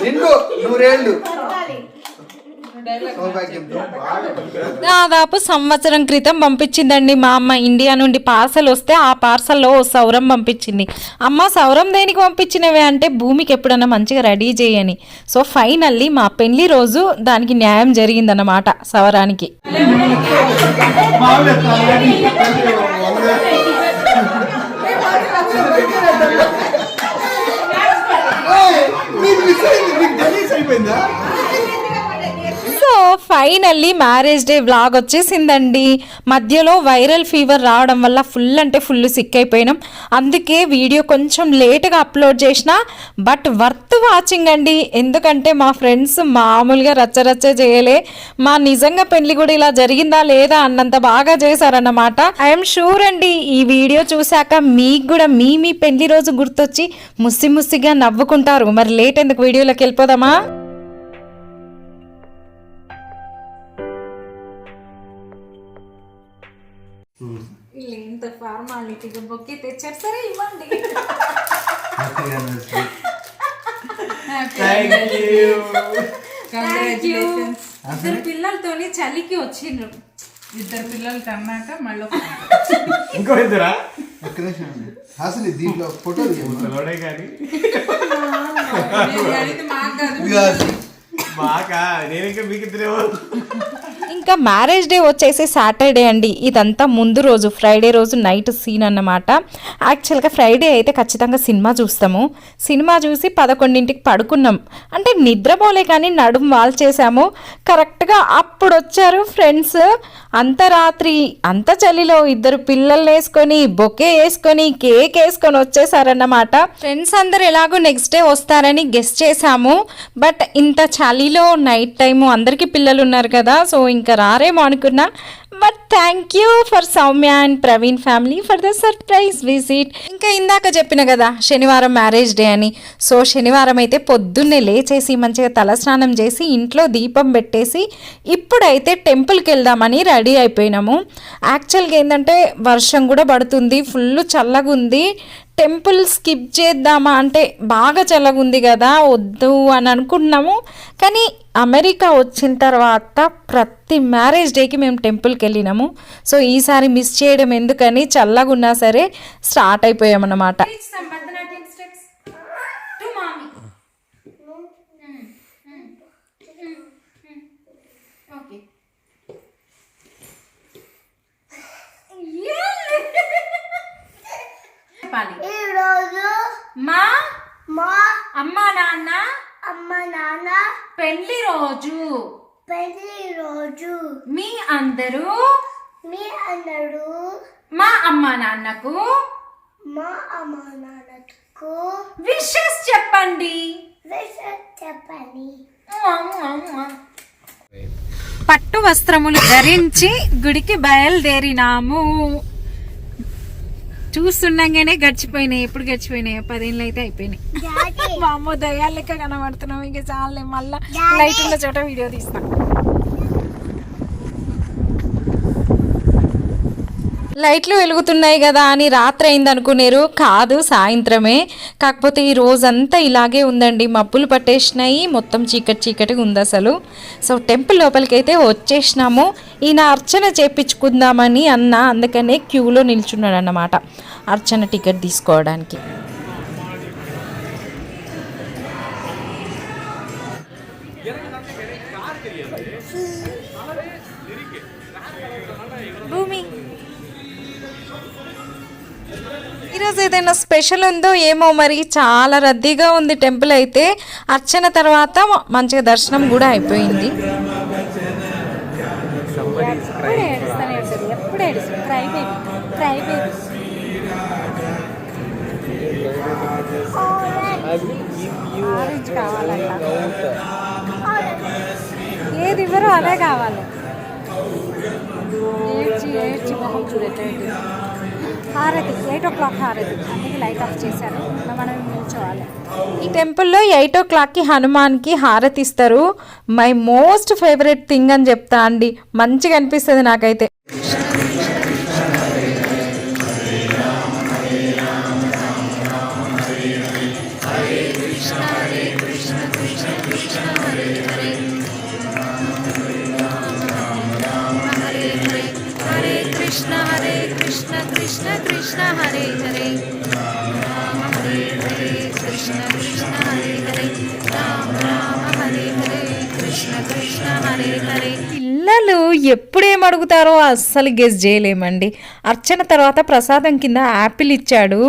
నిండు నూరేళ్ళు దాదాపు సంవత్సరం క్రితం పంపించిందండి మా అమ్మ ఇండియా నుండి పార్సల్ వస్తే ఆ పార్సల్లో ఓ సౌరం పంపించింది అమ్మ సౌరం దేనికి పంపించినవే అంటే భూమికి ఎప్పుడన్నా మంచిగా రెడీ చేయని సో ఫైనల్లీ మా పెళ్ళి రోజు దానికి న్యాయం జరిగిందన్నమాట సవరానికి ఫైనల్లీ మ్యారేజ్ డే వ్లాగ్ వచ్చేసిందండి. మధ్యలో వైరల్ ఫీవర్ రావడం వల్ల ఫుల్ అంటే ఫుల్ సిక్ అయిపోయినాం. అందుకే వీడియో కొంచెం లేట్గా అప్లోడ్ చేసిన బట్ వర్త్ వాచింగ్ అండి. ఎందుకంటే మా ఫ్రెండ్స్ మామూలుగా రచ్చరచ్చ చేయలే. మా నిజంగా పెళ్ళి కూడా ఇలా జరిగిందా లేదా అన్నంత బాగా చేశారన్నమాట. ఐఎమ్ షూర్ అండి ఈ వీడియో చూశాక మీకు కూడా మీ మీ పెళ్ళి రోజు గుర్తొచ్చి ముసి ముస్సిగా నవ్వుకుంటారు. మరి లేట్ ఎందుకు వీడియోలోకి వెళ్ళిపోదామా? ఇంత ఫార్మాలిటీగా బొక్కే తెచ్చారు. సరే ఇవ్వండి. కంగ్రాచులేషన్స్ ఇద్దరు పిల్లలతోని చలికి వచ్చిండ్రు. ఇద్దరు పిల్లలు కన్నాక మళ్ళీ ఇంకో ఇద్దరా? ఒక్క నిమిషం అండి. అసలు దీంట్లో ఫోటో పిల్లడే కానీ మాకా? నేను ఇంకా మీకు ఇద్దరేమో. ఇంకా మ్యారేజ్ డే వచ్చేసి సాటర్డే అండి. ఇదంతా ముందు రోజు ఫ్రైడే రోజు నైట్ సీన్ అన్నమాట. యాక్చువల్గా ఫ్రైడే అయితే ఖచ్చితంగా సినిమా చూస్తాము. సినిమా చూసి పదకొండింటికి పడుకున్నాం. అంటే నిద్రపోలే కానీ నడుము వాల్ చేసాము కరెక్ట్గా అప్పుడు వచ్చారు ఫ్రెండ్స్. అంత రాత్రి అంత చలిలో ఇద్దరు పిల్లల్ని వేసుకొని బొకే వేసుకొని కేక్ వేసుకొని వచ్చేసారన్నమాట. ఫ్రెండ్స్ అందరు ఎలాగో నెక్స్ట్ డే వస్తారని గెస్ట్ చేశాము. బట్ ఇంత చలిలో నైట్ టైము అందరికీ పిల్లలు ఉన్నారు కదా సో ఇంకా రారేమో అనుకున్నా but thank you for Soumya and Praveen family for the surprise visit ఇంకా ఇందాక చెప్పిన కదా శనివారం మ్యారేజ్ డే అని. సో శనివారం అయితే పొద్దున్నే లేచేసి మంచిగా తలస్నానం చేసి ఇంట్లో దీపం పెట్టేసి ఇప్పుడైతే టెంపుల్కి వెళ్దామని రెడీ అయిపోయినాము. యాక్చువల్గా ఏంటంటే వర్షం కూడా పడుతుంది ఫుల్ చల్లగా ఉంది టెంపుల్ స్కిప్ చేద్దామా అంటే బాగా చల్లగుంది కదా వద్దు అని అనుకున్నాము. కానీ అమెరికా వచ్చిన తర్వాత ప్రతి మ్యారేజ్ డేకి మేము టెంపుల్కి వెళ్ళినాము. సో ఈసారి మిస్ చేయడం ఎందుకని చల్లగా ఉన్నా సరే స్టార్ట్ అయిపోయామన్నమాట. మా మా అమ్మా నాన్న అమ్మ నాన్న పెళ్ళి రోజు. పెళ్ళి రోజు మీ అందరూ? మీ అందరూ మా అమ్మా నాన్నకు? మా అమ్మ నాన్నకు. విషెస్ చెప్పండి. విషయం చెప్పండి. పట్టు వస్త్రములు ధరించి గుడికి బయలుదేరినాము. చూస్తుండగానే గడిచిపోయినాయి ఎప్పుడు గడిచిపోయినాయి పదేళ్ళు అయితే అయిపోయినాయి మా అమ్మ దయ్యాలు లెక్క కనబడుతున్నాం ఇంకా చాలే మళ్ళా లైట్ ఉన్న చోట వీడియో తీస్తాం. లైట్లు వెలుగుతున్నాయి కదా అని రాత్రి అయింది అనుకునేరు కాదు సాయంత్రమే. కాకపోతే ఈ రోజంతా ఇలాగే ఉందండి. మబ్బులు పట్టేసినాయి. మొత్తం చీకటి చీకటిగా ఉంది అసలు. సో టెంపుల్ లోపలికి అయితే వచ్చేసినాము. ఈయన అర్చన చేపించుకుందామని అన్న అందుకనే క్యూలో నిల్చున్నాడు అన్నమాట అర్చన టికెట్ తీసుకోవడానికి. భూమి. ఈరోజు ఏదైనా స్పెషల్ ఉందో ఏమో మరి చాలా రద్దీగా ఉంది టెంపుల్ అయితే. అర్చన తర్వాత మంచిగా దర్శనం కూడా అయిపోయింది. ఏది ఇవ్వరో అదే కావాలి. ఏడ్చి ఏడ్చి మొహం చూడేటండి హారతి ఎయిట్ ఓ క్లాక్ హారతి. అందుకే లైట్ ఆఫ్ చేశారు. మనం నిల్చోవాలి. ఈ టెంపుల్లో ఎయిట్ ఓ క్లాక్కి హనుమాన్కి హారతి ఇస్తారు. మై మోస్ట్ ఫేవరెట్ థింగ్ అని చెప్తా అండి. మంచిగా అనిపిస్తుంది నాకైతే. ఎప్పుడేం అడుగుతారో అస్సలు గెస్ చేయలేమండి. అర్చన తర్వాత ప్రసాదం కింద యాపిల్ ఇచ్చాడు.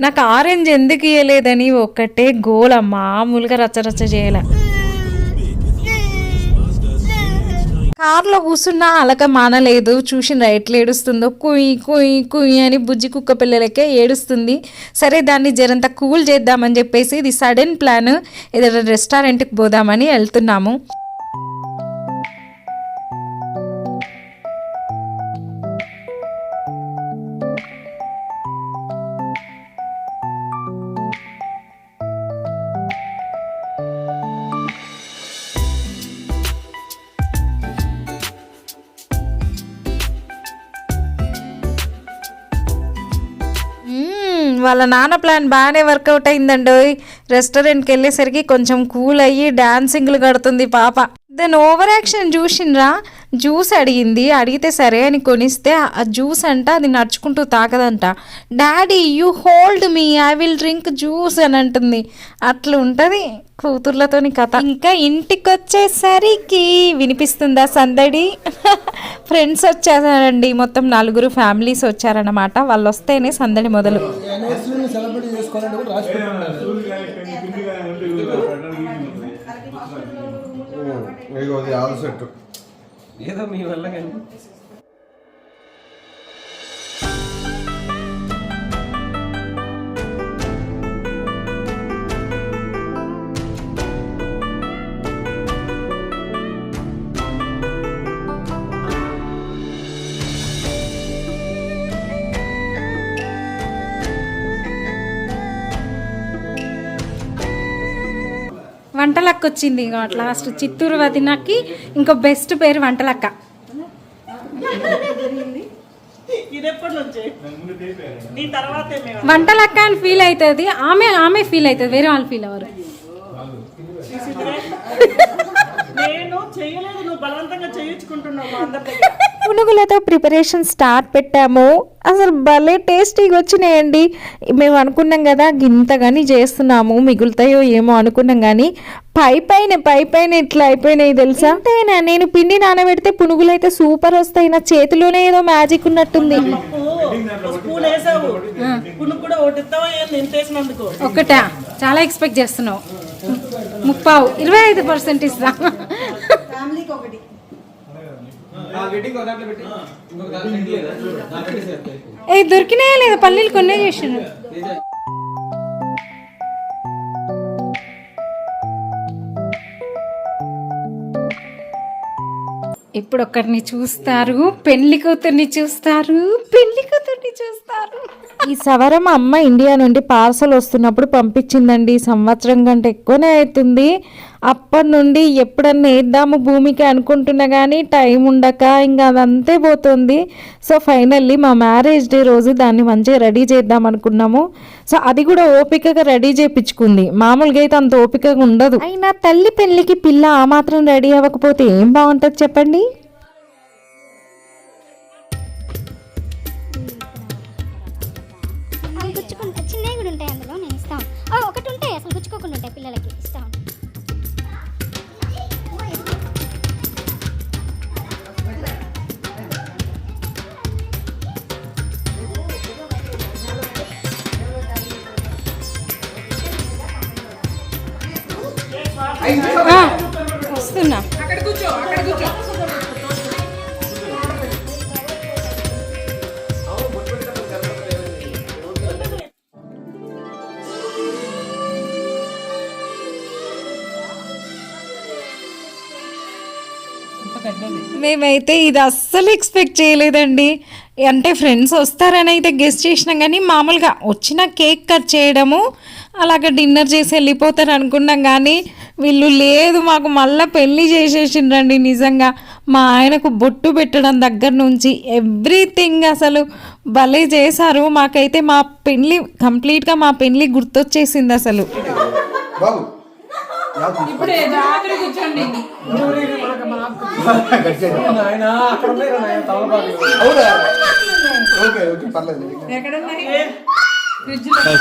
నాకు ఆరెంజ్ ఎందుకు ఇవ్వలేదని ఒక్కటే గోల మామూలుగా రచ్చరచ్చ చేయలే. కార్లో కూర్చున్నా అలక మానలేదు. చూసిన ఎట్లా ఏడుస్తుందో కుయి కుయి కుయి అని బుజ్జి కుక్క పిల్లలకే ఏడుస్తుంది. సరే దాన్ని జరంత కూల్ చేద్దామని చెప్పేసి ఇది సడన్ ప్లాన్. ఏదైనా రెస్టారెంట్కి పోదామని వెళ్తున్నాము. వాళ్ళ నాన్న ప్లాన్ బాగానే వర్కౌట్ అయిందండి రెస్టారెంట్కి వెళ్ళేసరికి కొంచెం కూల్ అయ్యి డాన్సింగ్లు కడుతుంది పాప. దెన్ ఓవర్ యాక్షన్ చూసిండ్రా? జ్యూస్ అడిగింది. అడిగితే సరే అని కొనిస్తే ఆ జ్యూస్ అంట అది నడుచుకుంటూ తాకదంట daddy you hold me I will drink juice అని అంటుంది. అట్లా ఉంటుంది కూతుర్లతోని కథ. ఇంకా ఇంటికి వచ్చేసరికి వినిపిస్తుందా సందడి? ఫ్రెండ్స్ వచ్చారండి మొత్తం నలుగురు ఫ్యామిలీస్ వచ్చారన్నమాట. వాళ్ళు వస్తేనే సందడి మొదలు. యానివర్సరీని ఏదో మీ వల్ల కానీ. వంటలక్క వచ్చింది ఇక లాస్ట్ చిత్తూరు వదినకి ఇంకో బెస్ట్ పేరు వంటలక్క. వంటలక్క అని ఫీల్ అవుతుంది ఆమె ఆమె ఫీల్ అవుతుంది వేరే వాళ్ళు ఫీల్ అవ్వరు. నేను చేయలేదు నువ్వు బలవంతంగా చేయించుకుంటున్నావు అందరి పునుగులతో ప్రిపరేషన్ స్టార్ట్ పెట్టాము. అసలు భలే టేస్టీగా వచ్చినాయండి. మేము అనుకున్నాం కదా గింతగాని చేస్తున్నాము మిగులుతాయో ఏమో అనుకున్నాం కానీ పై పైన పై పైన ఇట్లా అయిపోయినాయి తెలుసా? అంతేనా నేను పిండి నానబెడితే పునుగులు అయితే సూపర్ వస్తాయి. నా చేతిలోనే ఏదో మ్యాజిక్ ఉన్నట్టుంది. ఒకటా చాలా ఎక్స్పెక్ట్ చేస్తున్నావు. ముప్పావు. ఇరవై ఐదు పర్సెంట్ ఇస్తా ఏ దొరికినాయా లేదా? పల్లీలు కొన్నే చేసిండ్రు ఇప్పుడు ఒకరిని చూస్తారు పెళ్ళి కూతుర్ని చూస్తారు పెళ్ళి కూతుర్ని చూస్తారు. ఈ సవరం అమ్మ ఇండియా నుండి పార్సల్ వస్తున్నప్పుడు పంపించిందండి. ఈ సంవత్సరం కంటే ఎక్కువనే అవుతుంది అప్పటి నుండి ఎప్పుడన్నా వేద్దాము భూమికి అనుకుంటున్నా కానీ టైం ఉండక ఇంకా అదంతే పోతుంది. సో ఫైనల్లీ మా మ్యారేజ్ డే రోజు దాన్ని మంచిగా రెడీ చేద్దాం అనుకున్నాము. సో అది కూడా ఓపికగా రెడీ చేయించుకుంది మామూలుగా అయితే అంత ఓపికగా ఉండదు. అయినా తల్లి పెళ్ళికి పిల్ల ఆ మాత్రం రెడీ అవ్వకపోతే ఏం బాగుంటుంది చెప్పండి? ఉంటాయి అందులో నేను ఇస్తాను. ఒకటి ఉంటాయి అసలు గుచ్చుకోకుండా ఉంటాయి పిల్లలకి. ఇస్తాను కూర్చో అక్కడ కూర్చో. మేమైతే ఇది అస్సలు ఎక్స్పెక్ట్ చేయలేదండి. అంటే ఫ్రెండ్స్ వస్తారని అయితే గెస్ట్ చేసినాం కానీ మామూలుగా వచ్చిన కేక్ కట్ చేయడము అలాగ డిన్నర్ చేసి వెళ్ళిపోతారు అనుకున్నాం కానీ వీళ్ళు లేదు మాకు మళ్ళీ పెళ్ళి చేసేసిండ్రండి నిజంగా. మా ఆయనకు బొట్టు పెట్టడం దగ్గర నుంచి ఎవ్రీథింగ్ అసలు భలే చేశారు. మాకైతే మా పెళ్ళి కంప్లీట్గా మా పెళ్ళి గుర్తొచ్చేసింది అసలు. ఇప్పుడే రాత్రి కూర్చోండి. అవునా ఓకే ఓకే పర్లేదు ఎక్కడ ఉన్నాయి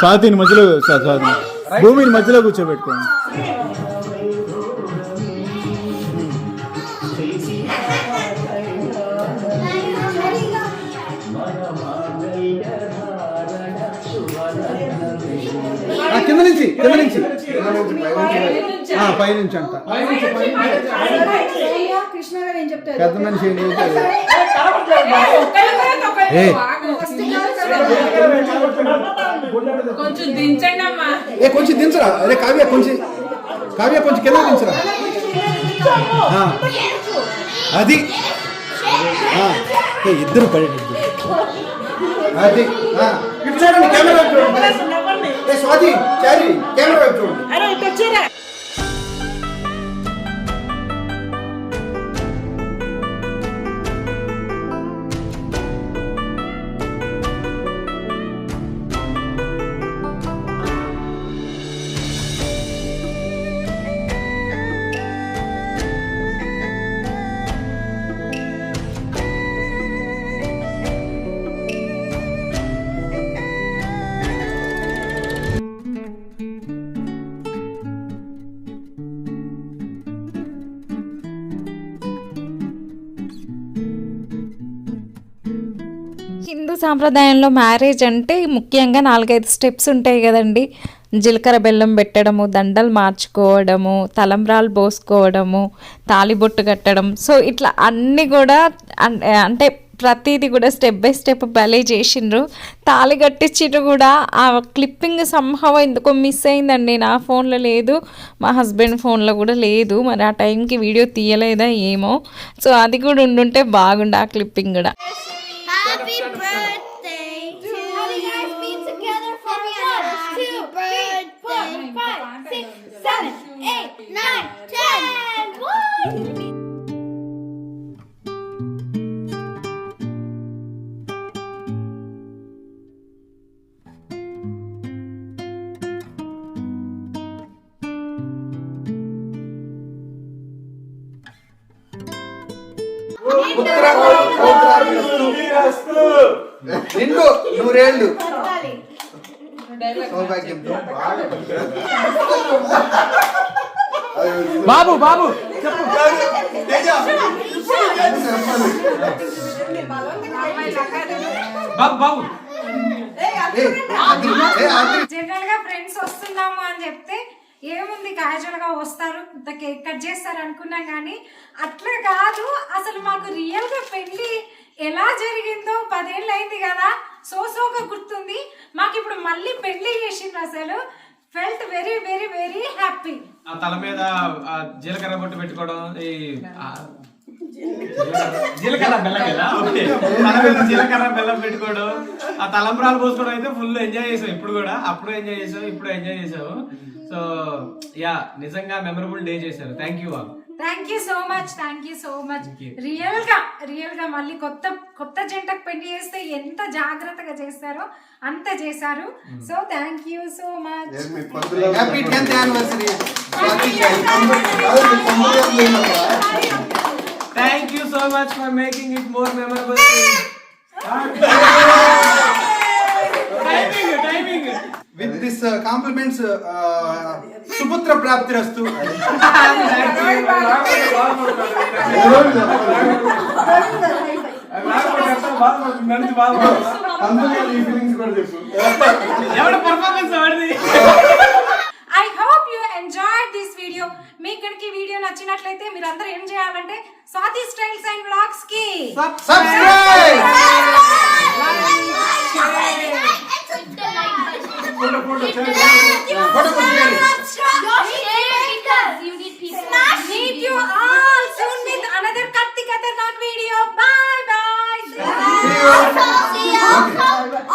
స్వాతిని మధ్యలో స్వాతి భూమిని మధ్యలో కూర్చోబెట్టుకోండి కింద నుంచి కింద నుంచి. ఆ, పైనుంచి అంట కృష్ణ గారు ఏం చెప్తారు? పెద్ద మనిషి ఏం చేశారు? ఏ. కొంచెం దించండి అమ్మా ఏ. కొంచెం దించరా? అరే కావ్య కొంచెం కావ్య కొంచెం కింద దించరా? అది. ఇద్దరు పడండి. అది. ఇటు చూడండి కెమెరా చూడండి. స్వాతి చారి కెమెరా వైపు చూడండి. సాంప్రదాయంలో మ్యారేజ్ అంటే ముఖ్యంగా నాలుగైదు స్టెప్స్ ఉంటాయి కదండి. జీలకర్ర బెల్లం పెట్టడము దండలు మార్చుకోవడము తలంబ్రాలు పోసుకోవడము తాలిబొట్టు కట్టడం. సో ఇట్లా అన్నీ కూడా అంటే ప్రతిదీ కూడా స్టెప్ బై స్టెప్ భలే చేసిండ్రు. తాళి కట్టించిండ్రు కూడా. ఆ క్లిప్పింగ్ సంహవ ఎందుకో మిస్ అయిందండి. నా ఫోన్లో లేదు. మా హస్బెండ్ ఫోన్లో కూడా లేదు. మరి ఆ టైంకి వీడియో తీయలేదా ఏమో. సో అది కూడా ఉండుంటే బాగుండు ఆ క్లిప్పింగ్ కూడా. Happy birthday to Have you. guys been together for Two birthday, five, six, seven, నిండు నూరేళ్ళు. సౌభాగ్యంతో బాబు బాబు. బాబు బాబు. జనరల్గా ఫ్రెండ్స్ వస్తున్నాము అని చెప్తే ఏముంది క్యాజువల్గా వస్తారు ఇంత కేక్ కట్ చేస్తారు అనుకున్నాం కానీ అట్లా కాదు. అసలు మాకు రియల్గా పెళ్ళి ఎలా జరిగిందో పదేళ్ళు అయింది కదా. సోసోగా గుర్తుంది. మాకు ఇప్పుడు మళ్ళీ పెళ్ళి చేసిండ్రు అసలు. Felt very very very happy ఆ తల మీద ఆ జీలకర్ర బొట్టు పెట్టుకోవడం ఈ ఆ, జీలకర్ర బెల్లం కదా ఓకే. తల మీద జీలకర్ర బెల్లం పెట్టుకోవడం ఆ తలంబ్రాలు పోసుకోవడం అయితే ఫుల్ ఎంజాయ్ చేసాం. ఇప్పుడు కూడా అప్పుడు ఎంజాయ్ చేసాం ఇప్పుడు ఎంజాయ్ చేసాము సో యా నిజంగా మెమరబుల్ డే చేశారు. థ్యాంక్ యూ వాళ్ళు thank you so much thank you so much. రియల్గా రియల్గా మళ్ళీ కొత్త కొత్త జంటకు పెళ్ళి చేస్తే ఎంత జాగ్రత్తగా చేస్తారో అంత చేశారు. So thank you so much happy tenth anniversary thank you so much for making it more memorable timing timing with this compliments సుపుత్ర ప్రాప్తి రస్తు ఎవడ పర్ఫార్మెన్స్ వాడిది? I hope you enjoy this video మీ ఇక్కడికి వీడియో నచ్చినట్లయితే మీరు అందరూ ఏం చేయాలంటే Swathi styles and బ్లాగ్స్కి subscribe Your meet Vikram. You need people. Smash. You all soon with another Katti Khatarnak video. Bye bye. See you. See you.